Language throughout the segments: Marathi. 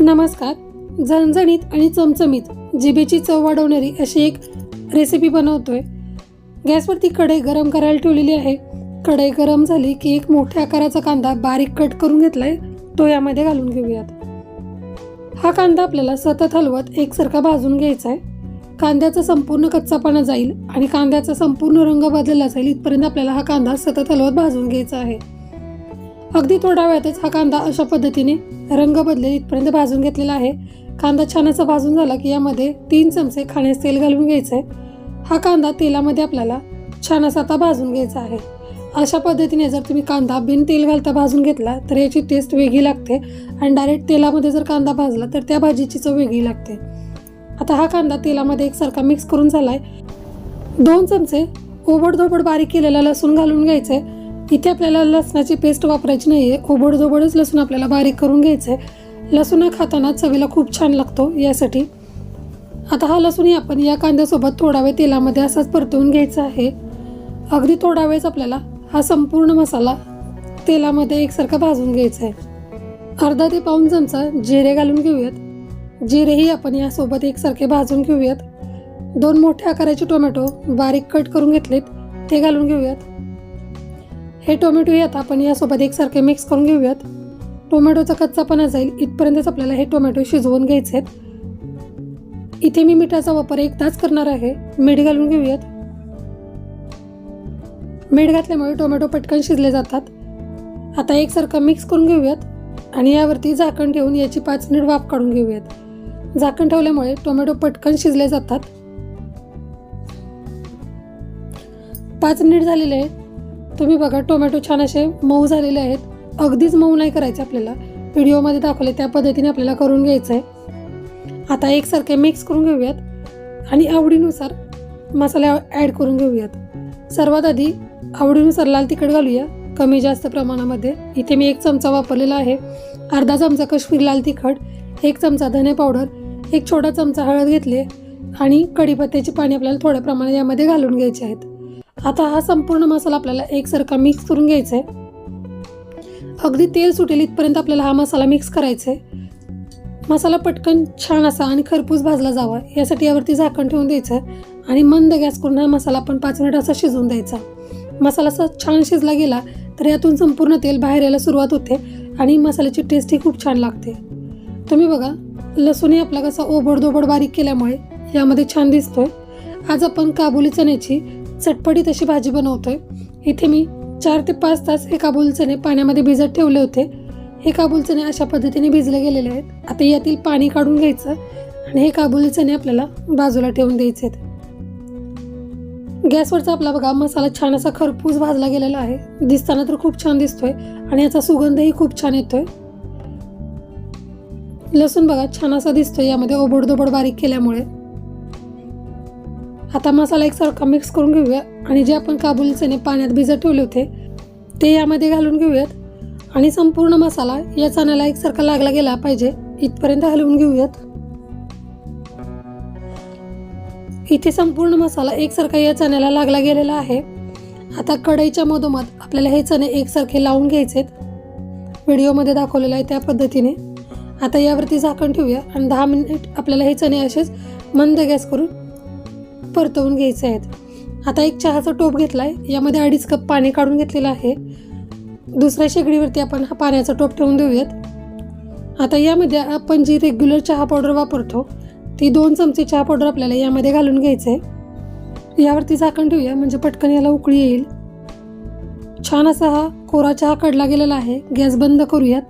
नमस्कार. झणझणीत आणि चमचमीत जिभेची चव वाढवणारी अशी एक रेसिपी बनवतोय. गॅसवरती कढई गरम करायला ठेवलेली आहे. कढई गरम झाली की एक मोठ्या आकाराचा कांदा बारीक कट करून घेतलाय. तो यामध्ये घालून घेऊयात. हा कांदा आपल्याला सतत हलवत एकसारखा भाजून घ्यायचा आहे कांद्याचा संपूर्ण कच्चापणा जाईल आणि कांद्याचा संपूर्ण रंग बदलला जाईल इथपर्यंत आपल्याला हा कांदा सतत हलवत भाजून घ्यायचा आहे. अगदी थोड्या वेळातच हा कांदा अशा पद्धतीने रंग बदलेल इथपर्यंत भाजून घेतलेला आहे. कांदा छान असा भाजून झाला की यामध्ये तीन चमचे खाण्यास तेल घालून घ्यायचं. आहे हा कांदा तेलामध्ये आपल्याला छान असा आता भाजून घ्यायचा आहे. अशा पद्धतीने जर तुम्ही कांदा बिन तेल घालता भाजून घेतला तर याची टेस्ट वेगळी लागते आणि डायरेक्ट तेलामध्ये जर कांदा भाजला तर त्या भाजीची चव वेगळी लागते. आता हा कांदा तेलामध्ये एकसारखा मिक्स करून झाला आहे दोन चमचे ओबडधोबड बारीक केलेला लसूण घालून घ्यायचं. आहे इथे आपल्याला लसणाची पेस्ट वापरायची नाही आहे ओबडधोबडच लसूण आपल्याला बारीक करून घ्यायचं आहे लसूण खाताना चवीला खूप छान लागतो यासाठी. आता हा लसूणही आपण या कांद्यासोबत थोडा वेळ तेलामध्ये असाच परतवून घ्यायचा आहे. अगदी थोडा वेळच आपल्याला हा संपूर्ण मसाला तेलामध्ये एकसारखा भाजून घ्यायचा आहे अर्धा ते पाऊन चमचा जिरे घालून घेऊयात. जिरेही आपण यासोबत एकसारखे भाजून घेऊयात. दोन मोठ्या आकाराचे टोमॅटो बारीक कट करून घेतलेत. ते घालून घेऊयात. हे टोमॅटो यात आपण यासोबत एकसारखे मिक्स करून घेऊयात. टोमॅटोचा कच्चापणा जाईल. इथपर्यंतच आपल्याला हे टोमॅटो शिजवून घ्यायचे आहेत. इथे मी मिठाचा वापर एक तास करणार आहे. मीठ घालून घेऊयात. मीठ घातल्यामुळे टोमॅटो पटकन शिजले जातात. आता एकसारखं मिक्स करून घेऊयात आणि यावरती झाकण ठेवून याची पाच मिनिट वाफ काढून घेऊयात. झाकण ठेवल्यामुळे टोमॅटो पटकन शिजले जातात. पाच मिनिट झालेले आहे. तुम्ही बघा टोमॅटो छान असे मऊ झालेले आहेत. अगदीच मऊ नाही करायचे आपल्याला. व्हिडिओमध्ये दाखवले त्या पद्धतीने आपल्याला करून घ्यायचं आहे आता एकसारखे मिक्स करून घेऊयात. आणि आवडीनुसार मसाले ॲड करून घेऊयात. सर्वात आधी आवडीनुसार लाल तिखट घालूया कमी जास्त प्रमाणामध्ये. इथे मी एक चमचा वापरलेला आहे. अर्धा चमचा कश्मीरी लाल तिखट एक चमचा धने पावडर एक छोटा चमचा हळद घेतली आणि कढीपत्त्याची पाणी आपल्याला थोड्या प्रमाणात यामध्ये घालून घ्यायचे आहेत. आता हा संपूर्ण मसाला आपल्याला एकसारखा मिक्स करून घ्यायचा आहे अगदी तेल सुटेल इथपर्यंत आपल्याला हा मसाला मिक्स करायचा आहे मसाला पटकन छान असा आणि खरपूस भाजला जावा यासाठी यावरती झाकण ठेवून द्यायचं आहे आणि मंद गॅस करून हा मसाला आपण पाच मिनिट असा शिजवून द्यायचा. मसाला असा छान शिजला गेला तर यातून संपूर्ण तेल बाहेर यायला सुरुवात होते आणि मसाल्याची टेस्टही खूप छान लागते. तुम्ही बघा लसूणही आपला कसा ओबडधोबड बारीक केल्यामुळे यामध्ये छान दिसतोय. आज आपण काबुली चण्याची चटपटीत अशी भाजी बनवतोय. इथे मी चार ते पाच तास हे काबुल चणे पाण्यामध्ये भिजत ठेवले होते. हे काबुल चणे अशा पद्धतीने भिजले गेलेले आहेत. आता यातील पाणी काढून घ्यायचं आणि हे काबुली चणे आपल्याला बाजूला ठेवून द्यायचे आहेत. गॅसवरचा आपला बघा मसाला छान असा खरपूस भाजला गेलेला आहे. दिसताना तर खूप छान दिसतोय आणि याचा सुगंधही खूप छान येतोय. लसूण बघा छान असा दिसतोय यामध्ये ओबडधोबड बारीक केल्यामुळे. आता मसाला एकसारखा मिक्स करून घेऊया. आणि जे आपण काबुली चणे पाण्यात भिजत ठेवले होते ते यामध्ये घालून घेऊयात. आणि संपूर्ण मसाला या चण्याला एकसारखा लागला गेला पाहिजे. इथपर्यंत हलवून घेऊयात. इथे संपूर्ण मसाला एकसारखा या चण्याला लागला गेलेला आहे. आता कढईच्या मधोमध आपल्याला हे चणे एकसारखे लावून घ्यायचे व्हिडिओमध्ये दाखवलेलं आहे त्या पद्धतीने. आता यावरती झाकण ठेवूया. आणि दहा मिनिट आपल्याला हे चणे असेच मंद गॅस करून परतवून घ्यायचे आहेत. आता एक चहाचा टोप घेतला आहे यामध्ये अडीच कप पाणी काढून घेतलेलं आहे. दुसऱ्या शेगडीवरती आपण हा पाण्याचा टोप ठेवून देऊयात. आता यामध्ये आपण जी रेग्युलर चहा पावडर वापरतो ती दोन चमचे चहा पावडर आपल्याला यामध्ये घालून घ्यायचं आहे. यावरती झाकण ठेवूया म्हणजे पटकन याला उकळी येईल. छान असा हा कोरा चहा कडला गेलेला आहे. गॅस बंद करूयात.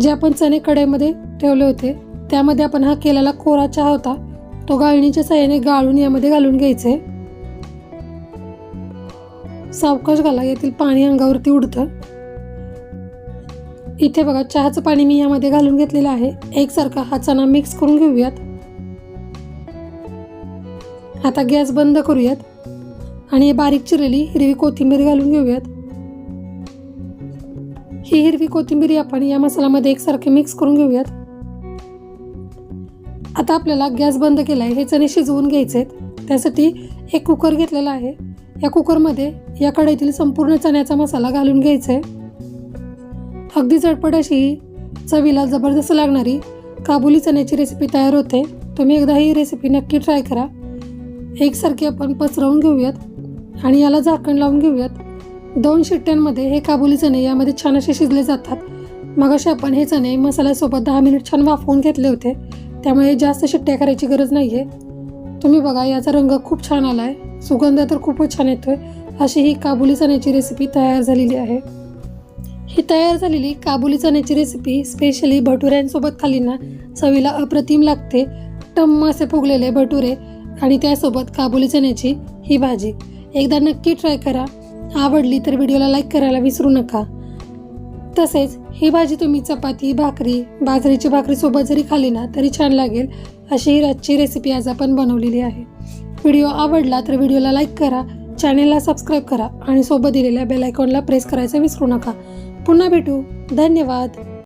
जे आपण चणे कढईमध्ये ठेवले होते त्यामध्ये आपण हा केलेला कोरा चहा होता तो गाळणीच्या साह्याने गाळून यामध्ये घालून घ्यायचे सावकाश घाला यातील पाणी अंगावरती उडतं. इथे बघा चहाचं पाणी मी यामध्ये घालून घेतलेलं आहे. एकसारखा हा चणा मिक्स करून घेऊयात. आता गॅस बंद करूयात. आणि हे बारीक चिरलेली हिरवी कोथिंबीर घालून घेऊयात. ही हिरवी कोथिंबीर आपण या मसाल्यामध्ये एकसारखे मिक्स करून घेऊयात. आता आपल्याला गॅस बंद केला आहे हे चणे शिजवून घ्यायचे आहेत. त्यासाठी एक कुकर घेतलेला आहे. या कुकरमध्ये या कढईतील संपूर्ण चण्याचा मसाला घालून घ्यायचा. आहे अगदी झटपट अशी ही चवीला जबरदस्त लागणारी काबुली चण्याची रेसिपी तयार होते. तुम्ही एकदा ही रेसिपी नक्की ट्राय करा. एकसारखी आपण पसरवून घेऊयात आणि याला झाकण लावून घेऊयात. दोन शिट्ट्यांमध्ये हे काबुली चणे यामध्ये छान असे शिजले जातात. मग असे आपण हे चणे मसाल्यासोबत दहा मिनिट छान वाफवून घेतले होते. त्यामुळे जास्त शिट्ट्या करायची गरज नाही आहे तुम्ही बघा याचा रंग खूप छान आला आहे सुगंध तर खूपच छान येतो आहे अशी ही काबुली चण्याची रेसिपी तयार झालेली आहे. ही तयार झालेली काबुली चण्याची रेसिपी स्पेशली भटुऱ्यांसोबत खाली ना चवीला अप्रतिम लागते. टम्म असे फुगलेले भटुरे आणि त्यासोबत काबुली चण्याची ही भाजी. एकदा नक्की ट्राय करा. आवडली तर व्हिडिओला लाईक करायला विसरू नका. तसेच ही भाजी तुम्ही चपाती भाकरी बाजरीची भाकरी सोबत जरी खाली ना तरी छान लागेल अशी ही रातची रेसिपी आज आपण बनवलेली आहे. व्हिडिओ आवडला तर व्हिडिओला लाईक करा चॅनेलला सबस्क्राईब करा आणि सोबत दिलेल्या बेल आयकॉनला प्रेस करायचं विसरू नका. पुन्हा भेटू. धन्यवाद.